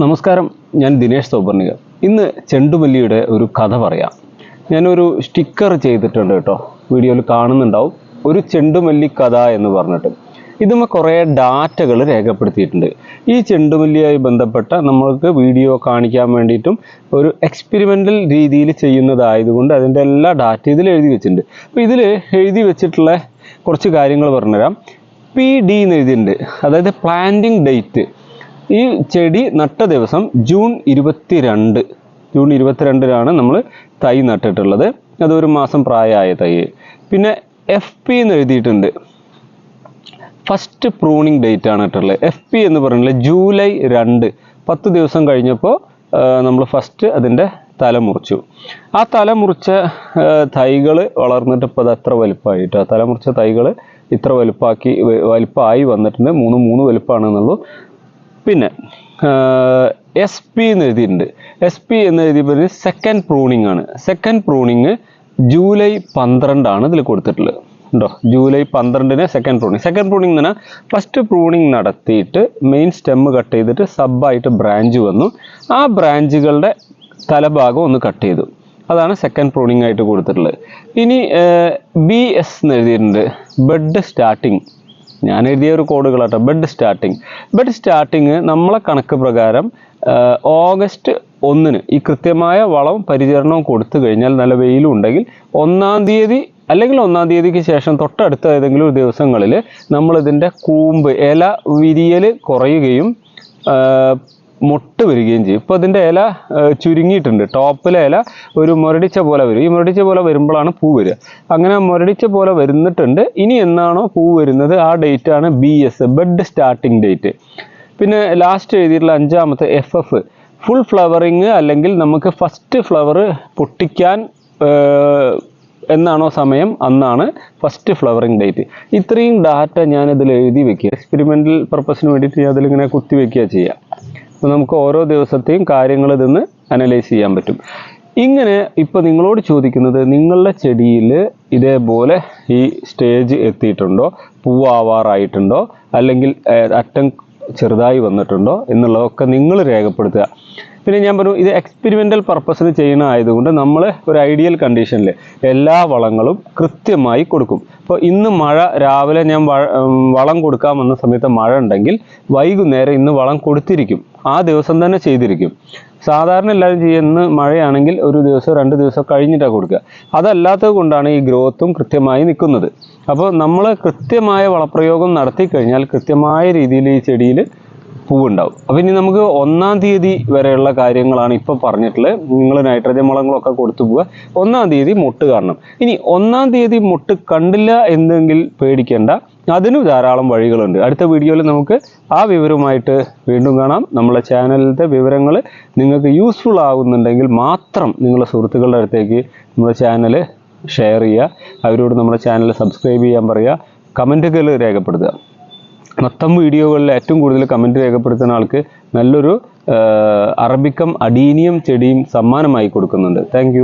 നമസ്കാരം. ഞാൻ ദിനേശ് സൗപർണിക ഇന്ന് ചെണ്ടുമല്ലിയുടെ ഒരു കഥ പറയാം. ഞാനൊരു സ്റ്റിക്കർ ചെയ്തിട്ടുണ്ട് കേട്ടോ. വീഡിയോയിൽ കാണുന്നുണ്ടാവും. ഒരു ചെണ്ടുമല്ലി കഥ എന്ന് പറഞ്ഞിട്ട്. ഇതുമ്മ കുറേ ഡാറ്റകൾ രേഖപ്പെടുത്തിയിട്ടുണ്ട്. ഈ ചെണ്ടുമല്ലിയായി ബന്ധപ്പെട്ട നമ്മൾക്ക് വീഡിയോ കാണിക്കാൻ വേണ്ടിയിട്ടും ഒരു എക്സ്പെരിമെന്റൽ രീതിയിൽ ചെയ്യുന്നതായതുകൊണ്ട് അതിന്റെ എല്ലാ ഡാറ്റയും ഇതിൽ എഴുതി വെച്ചിട്ടുണ്ട്. അപ്പോൾ ഇതിൽ എഴുതി വെച്ചിട്ടുള്ള കുറച്ച് കാര്യങ്ങൾ പറഞ്ഞുതരാം. പി ഡി എന്ന് എഴുതിയിട്ടുണ്ട്. അതായത് പ്ലാന്റിംഗ് ഡേറ്റ് ഈ ചെടി നട്ട ദിവസം ജൂൺ ഇരുപത്തിരണ്ട്. ജൂൺ ഇരുപത്തിരണ്ടിനാണ് നമ്മൾ തൈ നട്ടിട്ടുള്ളത്. അതൊരു മാസം പ്രായമായ തൈ. പിന്നെ എഫ് പി എന്ന് എഴുതിയിട്ടുണ്ട്. ഫസ്റ്റ് പ്രൂണിങ് ഡേറ്റ് ആണ് ഇട്ടുള്ളത് എഫ് പി എന്ന് പറയുന്നത് ജൂലൈ രണ്ട്. പത്ത് ദിവസം കഴിഞ്ഞപ്പോൾ നമ്മൾ ഫസ്റ്റ് അതിന്റെ തല മുറിച്ചു. ആ തല മുറിച്ച തൈകൾ വളർന്നിട്ട് ഇപ്പോൾ അത് അത്ര വലുപ്പമായിട്ട്? ആ തല മുറിച്ച തൈകൾ ഇത്ര വലുപ്പാക്കി വലുപ്പമായി വന്നിട്ടുണ്ട്. മൂന്ന് മൂന്ന് വലുപ്പമാണെന്നുള്ളൂ പിന്നെ എസ് പി എന്ന് എഴുതിയിട്ടുണ്ട്. എസ് പി എന്ന് എഴുതിയപ്പോൾ സെക്കൻഡ് പ്രൂണിംഗ് ആണ്. സെക്കൻഡ് പ്രൂണിങ് ജൂലൈ പന്ത്രണ്ടാണ് ഇതിൽ കൊടുത്തിട്ടുള്ളത്. ഉണ്ടോ? ജൂലൈ പന്ത്രണ്ടിന് സെക്കൻഡ് പ്രൂണിങ് സെക്കൻഡ് പ്രൂണിങ് എന്ന് പറഞ്ഞാൽ ഫസ്റ്റ് പ്രൂണിങ് നടത്തിയിട്ട് മെയിൻ സ്റ്റെമ്മ് കട്ട് ചെയ്തിട്ട് സബായിട്ട് ബ്രാഞ്ച് വന്നു. ആ ബ്രാഞ്ചുകളുടെ തലഭാഗം ഒന്ന് കട്ട് ചെയ്തു. അതാണ് സെക്കൻഡ് പ്രൂണിങ് ആയിട്ട് കൊടുത്തിട്ടുള്ളത്. ഇനി ബി എസ് എന്ന് എഴുതിയിട്ടുണ്ട്. ബെഡ് സ്റ്റാർട്ടിങ് ഞാൻ എഴുതിയ ഒരു കോഡുകളാട്ടോ ബെഡ് സ്റ്റാർട്ടിങ് ബെഡ് സ്റ്റാർട്ടിങ് നമ്മളെ കണക്ക് പ്രകാരം ഓഗസ്റ്റ് ഒന്നിന് ഈ കൃത്യമായ വളവും പരിചരണവും കൊടുത്തു കഴിഞ്ഞാൽ നല്ല വെയിലും ഉണ്ടെങ്കിൽ ഒന്നാം തീയതി അല്ലെങ്കിൽ ഒന്നാം തീയതിക്ക് ശേഷം തൊട്ടടുത്ത ഏതെങ്കിലും ഒരു ദിവസങ്ങളിൽ നമ്മളിതിന്റെ കൂമ്പ് ഇല വിരിയൽ കുറയുകയും മൊട്ട് വരികയും ചെയ്യും. ഇപ്പോൾ അതിന്റെ ഇല ചുരുങ്ങിയിട്ടുണ്ട്. ടോപ്പിലെ ഇല ഒരു മുരടിച്ച പോലെ വരും. ഈ മുരടിച്ച പോലെ വരുമ്പോഴാണ് പൂ വരിക. അങ്ങനെ മുരടിച്ച പോലെ വരുന്നിട്ടുണ്ട്. ഇനി എന്നാണോ പൂ വരുന്നത്? ആ ഡേറ്റ് ആണ് B S bed starting date പിന്നെ ലാസ്റ്റ് എഴുതിയിട്ടുള്ള അഞ്ചാമത്തെ എഫ് എഫ് ഫുൾ ഫ്ലവറിങ് അല്ലെങ്കിൽ നമുക്ക് ഫസ്റ്റ് ഫ്ലവർ പൊട്ടിക്കാൻ എന്നാണോ സമയം? അന്നാണ് ഫസ്റ്റ് ഫ്ലവറിങ് ഡേറ്റ് ഇത്രയും ഡാറ്റ ഞാൻ ഇതിൽ എഴുതി വെക്കുക. എക്സ്പെരിമെന്റൽ പർപ്പസിന് വേണ്ടിയിട്ട് ഞാൻ അതിലിങ്ങനെ കുത്തി വെക്കുക ചെയ്യുക. നമുക്ക് ഓരോ ദിവസത്തെയും കാര്യങ്ങൾ ഇതൊന്ന് അനലൈസ് ചെയ്യാൻ പറ്റും. ഇങ്ങനെ ഇപ്പോൾ നിങ്ങളോട് ചോദിക്കുന്നത് നിങ്ങളുടെ ചെടിയിൽ ഇതേപോലെ ഈ സ്റ്റേജ് എത്തിയിട്ടുണ്ടോ? പൂവാവാറായിട്ടുണ്ടോ? അല്ലെങ്കിൽ അറ്റം ചെറുതായി വന്നിട്ടുണ്ടോ? എന്നുള്ളതൊക്കെ നിങ്ങൾ രേഖപ്പെടുത്തുക. പിന്നെ ഞാൻ പറഞ്ഞു ഇത് എക്സ്പെരിമെന്റൽ പർപ്പസിന് ചെയ്യുന്ന ആയതുകൊണ്ട് നമ്മൾ ഒരു ഐഡിയൽ കണ്ടീഷനിൽ എല്ലാ വളങ്ങളും കൃത്യമായി കൊടുക്കും. അപ്പോൾ ഇന്ന് മഴ രാവിലെ ഞാൻ വളം കൊടുക്കാൻ വന്ന സമയത്ത് മഴ ഉണ്ടെങ്കിൽ വൈകുന്നേരം ഇന്ന് വളം കൊടുത്തിരിക്കും. ആ ദിവസം തന്നെ ചെയ്തിരിക്കും. സാധാരണ എല്ലാവരും ചെയ്യുന്ന മഴയാണെങ്കിൽ ഒരു ദിവസം രണ്ട് ദിവസം കഴിഞ്ഞിട്ടാണ് കൊടുക്കുക. അതല്ലാത്തത് കൊണ്ടാണ് ഈ ഗ്രോത്തും കൃത്യമായി നിൽക്കുന്നത്. അപ്പോൾ നമ്മൾ കൃത്യമായ വളപ്രയോഗം നടത്തി കഴിഞ്ഞാൽ കൃത്യമായ രീതിയിൽ ഈ ചെടിയിൽ പൂവുണ്ടാവും. അപ്പോൾ ഇനി നമുക്ക് ഒന്നാം തീയതി വരെയുള്ള കാര്യങ്ങളാണ് ഇപ്പോൾ പറഞ്ഞിട്ടുള്ളത്. നിങ്ങൾ നൈട്രജൻ വളങ്ങളൊക്കെ കൊടുത്തു പോവുക. ഒന്നാം തീയതി മുട്ട് കാണണം. ഇനി ഒന്നാം തീയതി മുട്ട് കണ്ടില്ല എന്നെങ്കിൽ പേടിക്കേണ്ട. അതിന് ധാരാളം വഴികളുണ്ട്. അടുത്ത വീഡിയോയിൽ നമുക്ക് ആ വിവരവുമായിട്ട് വീണ്ടും കാണാം. നമ്മളെ ചാനലിലത്തെ വിവരങ്ങൾ നിങ്ങൾക്ക് യൂസ്ഫുൾ ആകുന്നുണ്ടെങ്കിൽ മാത്രം നിങ്ങളുടെ സുഹൃത്തുക്കളുടെ അടുത്തേക്ക് നമ്മുടെ ചാനൽ ഷെയർ ചെയ്യുക. അവരോട് നമ്മുടെ ചാനൽ സബ്സ്ക്രൈബ് ചെയ്യാൻ പറയുക. കമന്റുകൾ രേഖപ്പെടുത്തുക. മൊത്തം വീഡിയോകളിൽ ഏറ്റവും കൂടുതൽ കമന്റ് രേഖപ്പെടുത്തുന്ന ആൾക്ക് നല്ലൊരു അറബിക്കം അടീനിയം ചെടിയും സമ്മാനമായി കൊടുക്കുന്നുണ്ട്. താങ്ക്